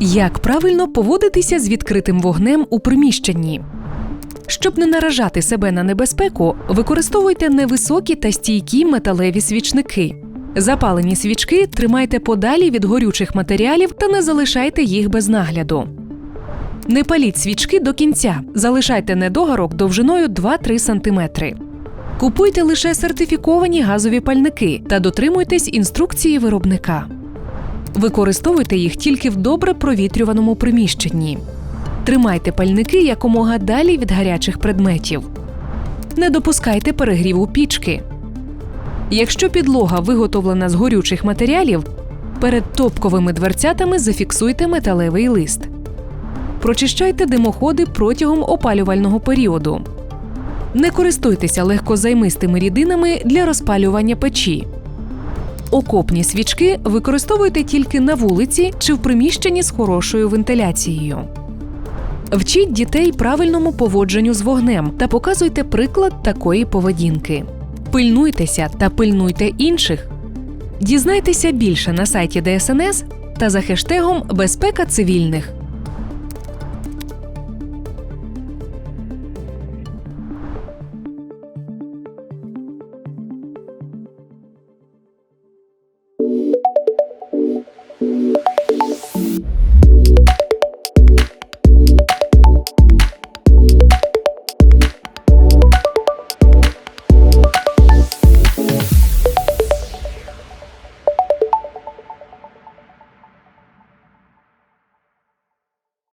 Як правильно поводитися з відкритим вогнем у приміщенні? Щоб не наражати себе на небезпеку, використовуйте невисокі та стійкі металеві свічники. Запалені свічки тримайте подалі від горючих матеріалів та не залишайте їх без нагляду. Не паліть свічки до кінця, залишайте недогарок довжиною 2-3 см. Купуйте лише сертифіковані газові пальники та дотримуйтесь інструкції виробника. Використовуйте їх тільки в добре провітрюваному приміщенні. Тримайте пальники якомога далі від гарячих предметів. Не допускайте перегріву пічки. Якщо підлога виготовлена з горючих матеріалів, перед топковими дверцятами зафіксуйте металевий лист. Прочищайте димоходи протягом опалювального періоду. Не користуйтеся легкозаймистими рідинами для розпалювання печі. Окопні свічки використовуйте тільки на вулиці чи в приміщенні з хорошою вентиляцією. Вчіть дітей правильному поводженню з вогнем та показуйте приклад такої поведінки. Пильнуйтеся та пильнуйте інших. Дізнайтеся більше на сайті ДСНС та за хештегом Безпека цивільних.